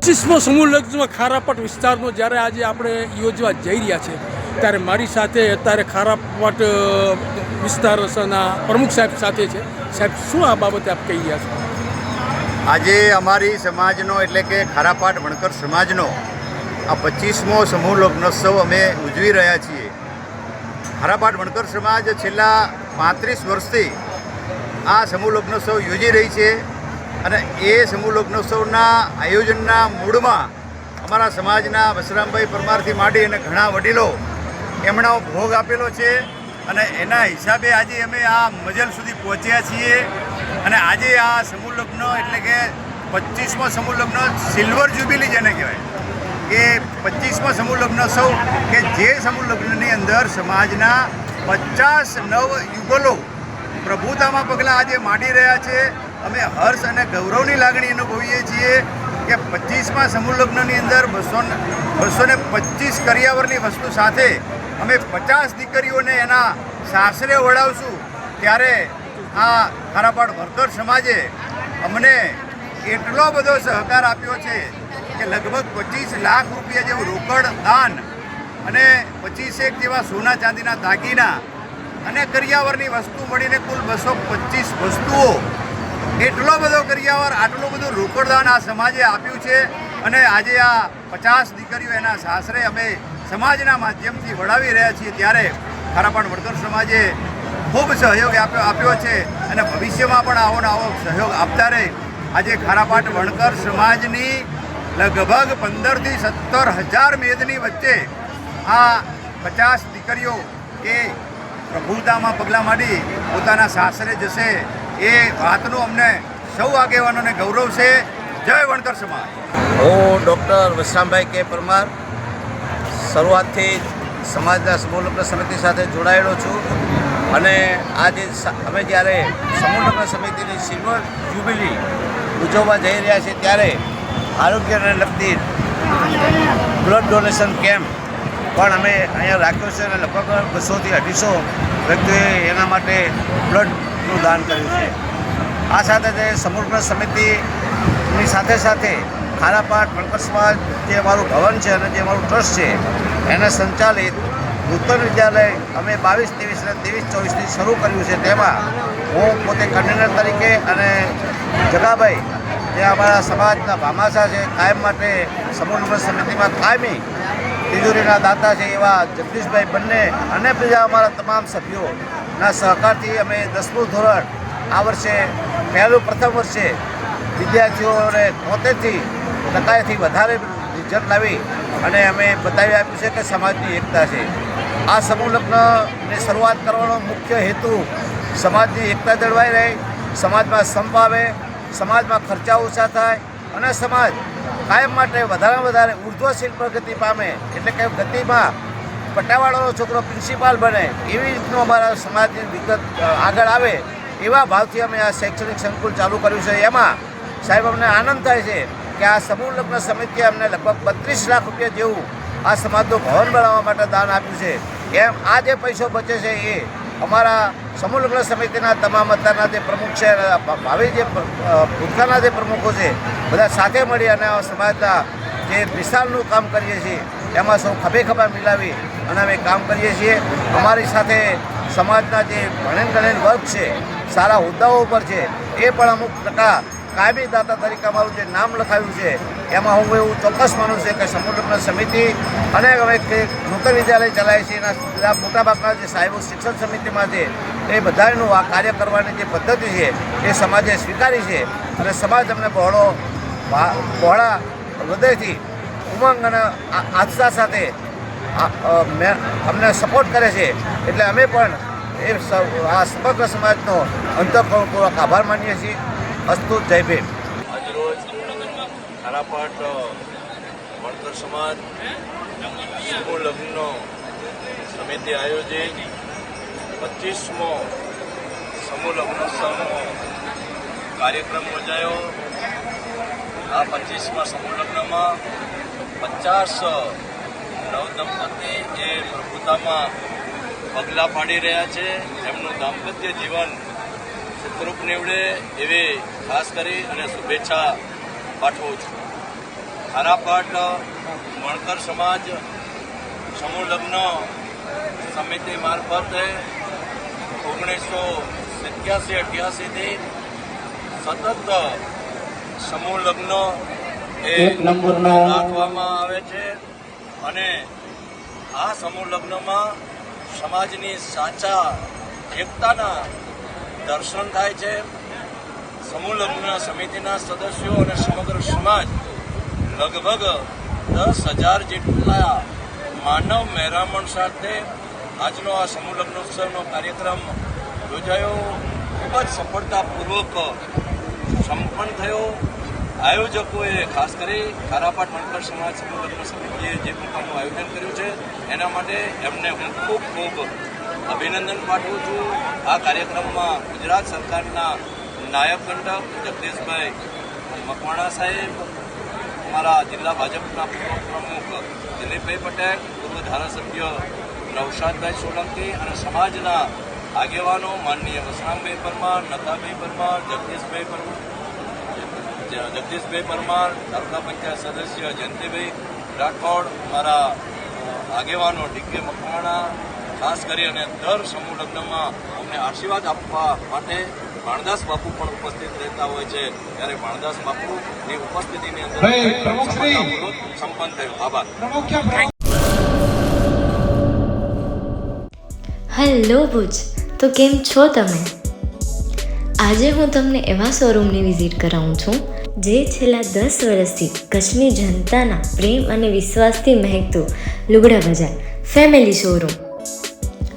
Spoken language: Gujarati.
પચીસમો સમૂહ ખારાપટ વિસ્તારનો જ્યારે આજે આપણે યોજવા જઈ રહ્યા છે, ત્યારે મારી સાથે અત્યારે ખારાપટ વિસ્તારના પ્રમુખ સાહેબ સાથે છે. સાહેબ, શું આ બાબતે આપ કહી રહ્યા છો? આજે અમારી સમાજનો એટલે કે ખારાપાટ વણકર સમાજનો આ પચીસમો સમૂહ લગ્નોત્સવ અમે ઉજવી રહ્યા છીએ. ખારાપાટ વણકર સમાજ છેલ્લા પાંત્રીસ વર્ષથી આ સમૂહ લગ્નોત્સવ યોજી રહી છે. અને એ સમૂહ લગ્નોત્સવના આયોજનના મૂળમાં અમારા સમાજના વસરામભાઈ પરમારથી માંડી અને ઘણા વડીલો એમણે ભોગ આપેલો છે અને એના હિસાબે આજે અમે આ મજલ સુધી પહોંચ્યા છીએ. અને આજે આ સમૂહ લગ્ન એટલે કે પચીસમો સમૂહ લગ્ન સિલ્વર જ્યુબિલી જેને કહેવાય, કે પચીસમો સમૂહ સૌ કે જે સમૂહ લગ્નની અંદર સમાજના પચાસ નવ યુગલો પ્રભુતામાં પગલાં આજે માંડી રહ્યા છે. અમે હર્ષ અને ગૌરવની લાગણી અનુભવીએ છીએ કે પચીસમાં સમૂહ લગ્નની અંદર બસો બસો ને પચીસ કરિયાવરની વસ્તુ સાથે અમે પચાસ દીકરીઓને એના સાસરે વળાવશું. ત્યારે આ ખારાપાડ વર્કર સમાજે અમને એટલો બધો સહકાર આપ્યો છે કે લગભગ પચીસ લાખ રૂપિયા જેવું રોકડ, દાન અને પચીસેક જેવા સોના ચાંદીના દાગીના અને કરિયાવરની વસ્તુ મળીને કુલ બસો પચીસ વસ્તુઓ એટલો બધો કરિયાવર, આટલું બધું રોકડદાન આ સમાજે આપ્યું છે અને આજે આ પચાસ દીકરીઓ એના સાસરે અમે સમાજના માધ્યમથી વડાવી રહ્યા છીએ ત્યારે ખારાપાણ વડતર સમાજે ખૂબ સહયોગ આપ્યો આપ્યો છે અને ભવિષ્યમાં પણ આવો ને આવો સહયોગ આપતા રહે. આજે ખારાપાટ વણકર સમાજની લગભગ પંદરથી સત્તર હજાર મેદની વચ્ચે આ પચાસ દીકરીઓ એ પ્રભુતામાં પગલાં માંડી પોતાના સાસરે જશે. એ વાતનું અમને સૌ આગેવાનોને ગૌરવ છે. જય વણકર સમાજ. હું ડૉક્ટર વિશ્રામભાઈ કે. પરમાર શરૂઆતથી સમાજના સમૂહલગ્ન સમિતિ સાથે જોડાયેલો છું અને આજે અમે જ્યારે સમૂહલગ્ન સમિતિની સિલ્વર જ્યુબિલી ઉજવવા જઈ રહ્યા છીએ ત્યારે આરોગ્યને લગતી બ્લડ ડોનેશન કેમ્પ પણ અમે અહીંયા રાખ્યો છે અને લગભગ બસોથી અઢીસો વ્યક્તિઓએ એના માટે બ્લડનું દાન કર્યું છે. આ સાથે તે સમૂહ સમિતિની સાથે સાથે ખારાપાટ વણકર જે અમારું ભવન છે અને જે અમારું ટ્રસ્ટ છે, એને સંચાલિત નૂતન વિદ્યાલય અમે બાવીસ, ત્રેવીસ અને ત્રેવીસ, ચોવીસથી શરૂ કર્યું છે. તેમાં હું પોતે કન્વીનર તરીકે અને જગાભાઈ, જે અમારા સમાજના ભામાસા છે, કાયમ માટે સમૂહ સમિતિમાં કાયમી તિજોરીના દાતા છે એવા જગદીશભાઈ બંને અને બીજા અમારા તમામ સભ્યોના સહકારથી અમે દસમું ધોરણ આ વર્ષે પહેલું પ્રથમ વર્ષે વિદ્યાર્થીઓને તોતેરથી ટકાએથી વધારે રિઝલ્ટ લાવી અને અમે બતાવી આપ્યું છે કે સમાજની એકતા છે. આ સમૂહ લગ્નની શરૂઆત કરવાનો મુખ્ય હેતુ સમાજની એકતા જળવાઈ રહે, સમાજમાં સંપ આવે, સમાજમાં ખર્ચા ઓછા થાય અને સમાજ કાયમ માટે વધારે વધારે ઉર્ધ્વશીલ પ્રગતિ પામે, એટલે કે ગતિમાં પટ્ટાવાળાનો છોકરો પ્રિન્સિપાલ બને, એવી રીતનું અમારા સમાજની વિગત આગળ આવે એવા ભાવથી અમે આ શૈક્ષણિક સંકુલ ચાલુ કર્યું છે. એમાં સાહેબ, અમને આનંદ થાય છે કે આ સમૂહ લગ્ન સમિતિએ અમને લગભગ બત્રીસ લાખ રૂપિયા જેવું આ સમાજનું ભવન બનાવવા માટે દાન આપ્યું છે. એમ આ જે પૈસો બચે છે એ અમારા સમૂહ સમિતિના તમામ અત્યારના જે પ્રમુખ છે ભાવિ જે ભૂતકાળના જે પ્રમુખો છે, બધા સાથે મળી અને સમાજના જે વિશાળનું કામ કરીએ છીએ, એમાં સૌ ખભે ખભા મિલાવી અને અમે કામ કરીએ છીએ. અમારી સાથે સમાજના જે ભણેન ગણેન વર્ગ છે, સારા હોદ્દાઓ ઉપર છે, એ પણ અમુક ટકા કાયમી દાતા તરીકે અમારું જે નામ લખાયું છે, એમાં હું એવું ચોક્કસ માનું છું કે સમૂહ સમિતિ અને હવે નૂતન વિદ્યાલય ચલાવે છે, એના મોટાભાગના જે સાહેબો શિક્ષણ સમિતિમાં છે, એ બધાનું આ કાર્ય કરવાની જે પદ્ધતિ છે, એ સમાજે સ્વીકારી છે અને સમાજ અમને બહોળો બહોળા હૃદયથી ઉમંગ અને આસ્થા સાથે અમને સપોર્ટ કરે છે. એટલે અમે પણ એ આ સમગ્ર સમાજનો અંતઃપૂર્વક આભાર માનીએ છીએ. અસ્તુ, જય ભીમ. આજરોજ ખારાપાટ વણકર સમાજ સમૂહ લગ્નનો સમિતિ આયોજિત પચીસમો સમૂહ લગ્નોત્સવનો કાર્યક્રમ યોજાયો. આ પચીસમાં સમૂહ લગ્નમાં પચાસ નવદંપતિ એ પ્રભુતામાં પગલાં પાડી રહ્યા છે. એમનું દાંપત્ય જીવન સુખરૂપ નીવડે એવી ખાસ કરી અને શુભેચ્છા પાઠવું છું. ખારાપાટ વણકર સમાજ સમૂહ લગ્ન સમિતિ મારફતે ઓગણીસો સિત્યાસી અઠ્યાસીથી સતત સમૂહ લગ્ન એ રાખવામાં આવે છે અને આ સમૂહ લગ્નમાં સમાજની સાચા એકતાના દર્શન થાય છે. સમૂહ લગ્ન સમિતિના સદસ્યો અને સમગ્ર સમાજ લગભગ દસ હજાર જેટલા માનવ મહેરામણ સાથે આજનો આ સમૂહ લગ્નોત્સવનો કાર્યક્રમ યોજાયો. ખૂબ જ સફળતાપૂર્વક સંપન્ન થયો. આયોજકોએ ખાસ કરી ખારાપાટ મણકર સમાજ સમૂહ લગ્ન સમિતિએ જે પ્રકારનું આયોજન કર્યું છે, એના માટે એમને હું ખૂબ ખૂબ અભિનંદન પાઠવું છું. આ કાર્યક્રમમાં ગુજરાત સરકારના નાયબ કંડક જગદીશભાઈ મકવાણા સાહેબ, અમારા જિલ્લા ભાજપના પૂર્વ પ્રમુખ દિલીપભાઈ પટેલ, પૂર્વ ધારાસભ્ય નવશાદભાઈ સોલંકી અને સમાજના આગેવાનો માનનીય વસરામભાઈ પરમાર, નતાભાઈ પરમાર, જગદીશભાઈ પરમાર જગદીશભાઈ પરમાર, તાલુકા પંચાયત સદસ્ય જયંતિભાઈ રાઠોડ મારા આગેવાનો ડીકે મકવાણા ખાસ કરી અને દર સમૂહ લગ્નમાં અમને આશીર્વાદ આપવા માટે ભાણદાસ બાપુ પણ ઉપસ્થિત રહેતા હોય છે. ત્યારે ભાણદાસ બાપુની ઉપસ્થિતિની અંદર સંપન્ન થયું. આભાર. હેલો ભુજ તો કેમ છો તમે? આજે હું તમને એવા શોરૂમની વિઝિટ કરાવું છું જે છેલ્લા દસ વર્ષથી કચ્છની જનતાના પ્રેમ અને વિશ્વાસથી મહેકતું લુગડા બજાર ફેમિલી શોરૂમ.